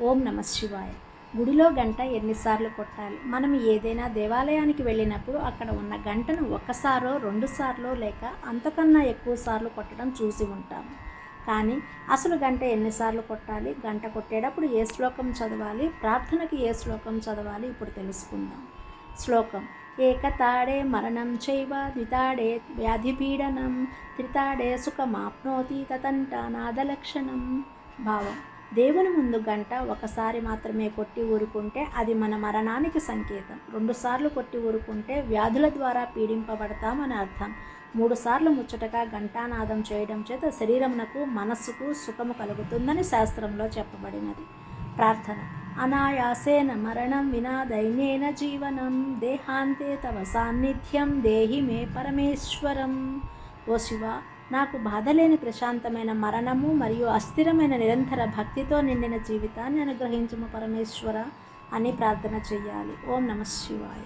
ఓం నమ శివాయ. గుడిలో గంట ఎన్నిసార్లు కొట్టాలి? మనం ఏదైనా దేవాలయానికి వెళ్ళినప్పుడు అక్కడ ఉన్న గంటను ఒక్కసారో రెండుసార్లు లేక అంతకన్నా ఎక్కువ సార్లు కొట్టడం చూసి ఉంటాము. కానీ అసలు గంట ఎన్నిసార్లు కొట్టాలి? గంట కొట్టేటప్పుడు ఏ శ్లోకం చదవాలి? ప్రార్థనకి ఏ శ్లోకం చదవాలి? ఇప్పుడు తెలుసుకుందాం. శ్లోకం ఏకతాడే మరణం చైవ ద్వితాడే వ్యాధిపీడనం త్రితాడే సుఖమాప్నోతి తతంట నాదలక్షణం. భావం దేవుని ముందు గంట ఒకసారి మాత్రమే కొట్టి ఊరుకుంటే అది మన మరణానికి సంకేతం. రెండుసార్లు కొట్టి ఊరుకుంటే వ్యాధుల ద్వారా పీడింపబడతామని అర్థం. మూడుసార్లు ముచ్చటగా ఘంటానాదం చేయడం చేత శరీరమునకు మనస్సుకు సుఖము కలుగుతుందని శాస్త్రంలో చెప్పబడినది. ప్రార్థన. అనాయాసేన మరణం వినా దైన్యేన జీవనం దేహాంతే తవ సాన్నిధ్యం దేహి మే పరమేశ్వరం. ఓ శివ నాకు బాధలేని ప్రశాంతమైన మరణము మరియు అస్థిరమైన నిరంతర భక్తితో నిండిన జీవితాన్ని అనుగ్రహించము పరమేశ్వర అని ప్రార్థన చేయాలి ఓం నమ శివాయ.